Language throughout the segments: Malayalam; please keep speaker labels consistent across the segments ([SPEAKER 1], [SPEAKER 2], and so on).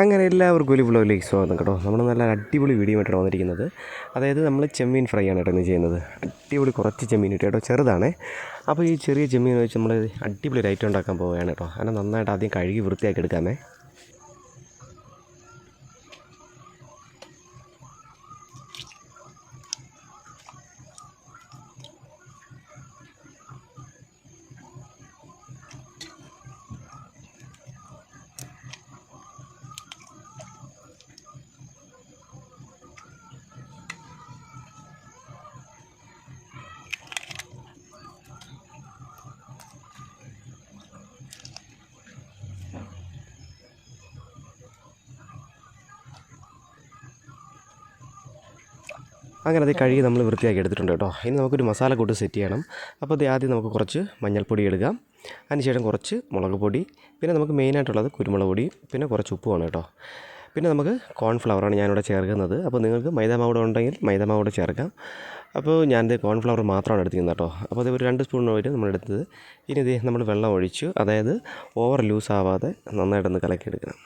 [SPEAKER 1] അങ്ങനെ എല്ലാവർക്കും ഒരു വ്ലോഗിലേക്ക് സ്വാഗതം കേട്ടോ. നമ്മൾ നല്ല അടിപൊളി വീഡിയോ ആയിട്ടാണ് വന്നിരിക്കുന്നത്. അതായത് നമ്മൾ ചെമ്മീൻ ഫ്രൈ ആണ് കേട്ടോ ചെയ്യുന്നത്. അടിപൊളി കുറച്ച് ചെമ്മീൻ ഇട്ട് കേട്ടോ ചെറുതാണ്. അപ്പോൾ ഈ ചെറിയ ചെമ്മീൻ വെച്ച് നമ്മൾ അടിപൊളി ഒരു ഐറ്റം ഉണ്ടാക്കാൻ പോവുകയാണ് കേട്ടോ. അങ്ങനെ നന്നായിട്ട് ആദ്യം കഴുകി വൃത്തിയാക്കി എടുക്കാമേ. അങ്ങനെ അത് കഴുകി നമ്മൾ വൃത്തിയാക്കി എടുത്തിട്ടുണ്ട് കേട്ടോ. ഇനി നമുക്കൊരു മസാല കൂട്ട് സെറ്റ് ചെയ്യണം. അപ്പോൾ അത് ആദ്യം നമുക്ക് കുറച്ച് മഞ്ഞൾപ്പൊടി എടുക്കാം അതിനുശേഷം കുറച്ച് മുളക് പൊടി പിന്നെ നമുക്ക് മെയിനായിട്ടുള്ളത് കുരുമുളക് പൊടി പിന്നെ കുറച്ച് ഉപ്പുമാണ് കേട്ടോ. പിന്നെ നമുക്ക് കോൺഫ്ലവറാണ് ഞാനിവിടെ ചേർക്കുന്നത്. അപ്പോൾ നിങ്ങൾക്ക് മൈദാമാവ് ഉണ്ടെങ്കിൽ മൈദാമാവ് ചേർക്കാം. അപ്പോൾ ഞാനിത് കോൺഫ്ലവർ മാത്രമാണ് എടുത്തിരുന്നത് കേട്ടോ. അപ്പോൾ അത് ഒരു രണ്ട് സ്പൂൺ വരെ നമ്മൾ എടുത്തത്. ഇനി ഇത് നമ്മൾ വെള്ളം ഒഴിച്ചു അതായത് ഓവർ ലൂസ് ആവാതെ നന്നായിട്ടൊന്ന് കലക്കിയെടുക്കണം.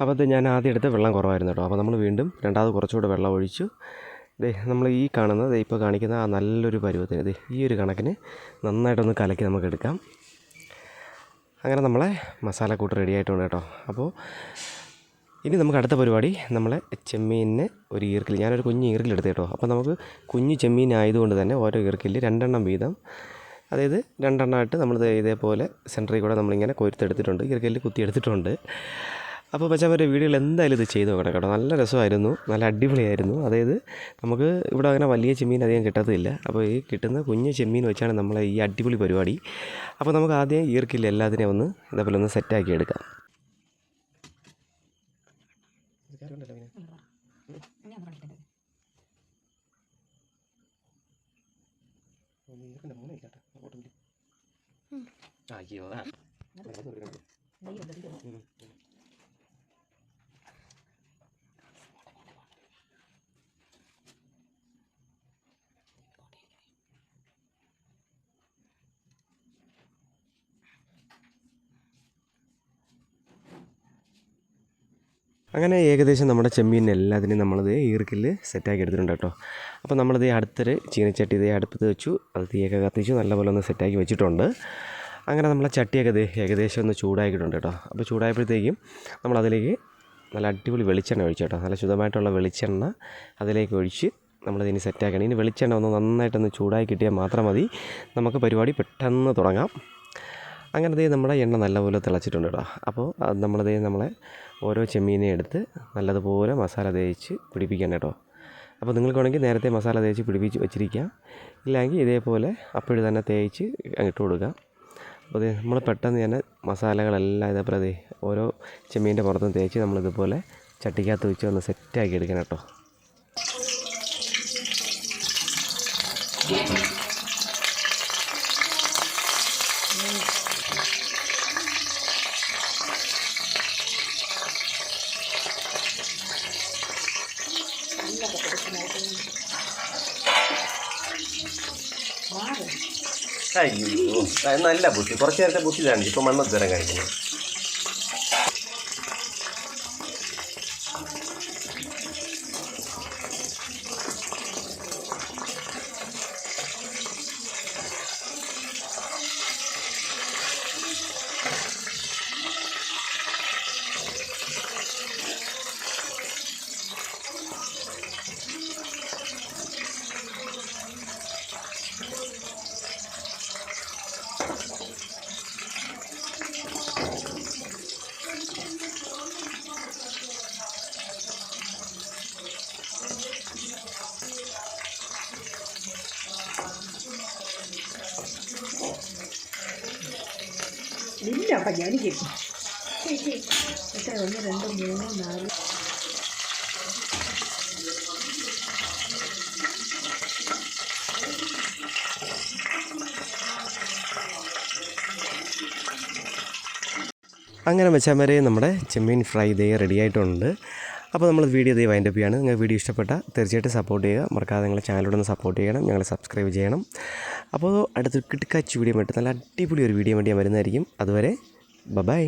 [SPEAKER 1] അപ്പോൾ അത് ഞാൻ ആദ്യം എടുത്ത വെള്ളം കുറവായിരുന്നു കേട്ടോ. അപ്പോൾ നമ്മൾ വീണ്ടും രണ്ടാമത് കുറച്ചുകൂടെ വെള്ളം ഒഴിച്ചു. ദേ നമ്മൾ ഈ കാണുന്ന ദേ ഇപ്പോൾ കാണിക്കുന്ന ആ നല്ലൊരു പരുവത്തിന് ദേ ഈ ഒരു കണക്കിന് നന്നായിട്ടൊന്ന് കലക്കി നമുക്ക് എടുക്കാം. അങ്ങനെ നമ്മളെ മസാലക്കൂട്ട് റെഡി ആയിട്ടുണ്ട് കേട്ടോ. അപ്പോൾ ഇനി നമുക്ക് അടുത്ത പരിപാടി നമ്മളെ ചെമ്മീനിന് ഒരു ഈർക്കിൽ ഞാനൊരു കുഞ്ഞ് ഈർക്കിൽ എടുത്തു കേട്ടോ. അപ്പോൾ നമുക്ക് കുഞ്ഞ് ചെമ്മീൻ ആയതുകൊണ്ട് തന്നെ ഓരോ ഈർക്കിൽ രണ്ടെണ്ണം വീതം അതായത് രണ്ടെണ്ണമായിട്ട് നമ്മൾ ഇതേപോലെ സെന്ററിൽ കൂടെ നമ്മളിങ്ങനെ കൊരുത്തെടുത്തിട്ടുണ്ട് ഈർക്കലിൽ കുത്തിയെടുത്തിട്ടുണ്ട് അപ്പോൾ പച്ചാമരെ വീടുകൾ എന്തായാലും ഇത് ചെയ്ത് നോക്കണം കേട്ടോ. നല്ല രസമായിരുന്നു. നല്ല അടിപൊളിയായിരുന്നു. അതായത് നമുക്ക് ഇവിടെ അങ്ങനെ വലിയ ചെമ്മീൻ അധികം കിട്ടത്തില്ല. അപ്പോൾ ഈ കിട്ടുന്ന കുഞ്ഞ് ചെമ്മീൻ വെച്ചാണ് നമ്മളെ ഈ അടിപൊളി പരിപാടി. അപ്പോൾ നമുക്ക് ആദ്യം ഈർക്കില്ല എല്ലാത്തിനെയും ഒന്ന് ഇതേപോലെ ഒന്ന് സെറ്റാക്കി എടുക്കാം. അയ്യോ അങ്ങനെ ഏകദേശം നമ്മുടെ ചെമ്മീൻ എല്ലാത്തിനെയും നമ്മളത് ഈർക്കിൽ സെറ്റാക്കി എടുത്തിട്ടുണ്ട് കേട്ടോ. അപ്പോൾ നമ്മളിത് അടുത്തൊരു ചീനച്ചട്ടി ഇതേ അടുപ്പത്ത് വെച്ചു. അത് തീയൊക്കെ കത്തിച്ചു നല്ലപോലെ ഒന്ന് സെറ്റാക്കി വെച്ചിട്ടുണ്ട്. അങ്ങനെ നമ്മളെ ചട്ടിയൊക്കെ ഇത് ഏകദേശം ഒന്ന് ചൂടാക്കിയിട്ടുണ്ട് കേട്ടോ. അപ്പോൾ ചൂടായപ്പോഴത്തേക്കും നമ്മളതിലേക്ക് നല്ല അടിപൊളി വെളിച്ചെണ്ണ ഒഴിച്ചു കേട്ടോ. നല്ല ശുദ്ധമായിട്ടുള്ള വെളിച്ചെണ്ണ അതിലേക്ക് ഒഴിച്ച് നമ്മളിതിന് സെറ്റാക്കണം ഇനി വെളിച്ചെണ്ണ ഒന്ന് നന്നായിട്ടൊന്ന് ചൂടാക്കി കിട്ടിയാൽ മാത്രം മതി. നമുക്ക് പരിപാടി പെട്ടെന്ന് തുടങ്ങാം. അങ്ങനെ ദേ നമ്മുടെ എണ്ണ നല്ലപോലെ തിളച്ചിട്ടുണ്ട് കേട്ടോ. അപ്പോൾ അത് നമ്മളതേ നമ്മളെ ഓരോ ചെമ്മീനെ എടുത്ത് നല്ലതുപോലെ മസാല തേച്ച് പിടിപ്പിക്കാൻ കേട്ടോ. അപ്പോൾ നിങ്ങൾക്ക് വേണമെങ്കിൽ നേരത്തെ മസാല തേച്ച് പിടിപ്പിച്ച് വെച്ചിരിക്കാം. ഇല്ലെങ്കിൽ ഇതേപോലെ അപ്പോഴും തന്നെ തേച്ച് ഇട്ട് കൊടുക്കാം. അപ്പോൾ നമ്മൾ പെട്ടെന്ന് തന്നെ മസാലകളെല്ലാം ഇതേപോലെ ദേ ഓരോ ചെമ്മീന്റെ പുറത്തും തേച്ച് നമ്മളിതുപോലെ ചട്ടിക്കകത്ത് വെച്ച് ഒന്ന് സെറ്റാക്കി എടുക്കണം കേട്ടോ. അയ്യോ നല്ല ബുദ്ധി. കുറച്ച് നേരത്തെ ബുദ്ധി കാണിച്ചു ഇപ്പോൾ മണ്ണത്ത് തരം കാണിക്കുന്നു
[SPEAKER 2] ഇല്ല അപ്പം കിട്ടും എത്ര ഒന്ന് രണ്ട് മൂന്ന് നാല്.
[SPEAKER 1] അങ്ങനെ വെച്ചാൽ വരെ നമ്മുടെ ചെമ്മീൻ ഫ്രൈ ഇതേ റെഡി ആയിട്ടുണ്ട് അപ്പോൾ നമ്മൾ വീഡിയോ ദൈവം അതിന്റെ ഒപ്പിയാണ് നിങ്ങൾ വീഡിയോ ഇഷ്ടപ്പെട്ട തീർച്ചയായിട്ടും സപ്പോർട്ട് ചെയ്യുക. മറക്കാതെ നിങ്ങളെ ചാനലോടൊന്ന് സപ്പോർട്ട് ചെയ്യണം. ഞങ്ങളെ സബ്സ്ക്രൈബ് ചെയ്യണം. അപ്പോൾ അടുത്തൊരു കിടക്കാച്ചി വീഡിയോ വേണ്ടി നല്ല അടിപൊളി ഒരു വീഡിയോ വേണ്ടി ഞാൻ വരുന്നതായിരിക്കും. അതുവരെ ബൈ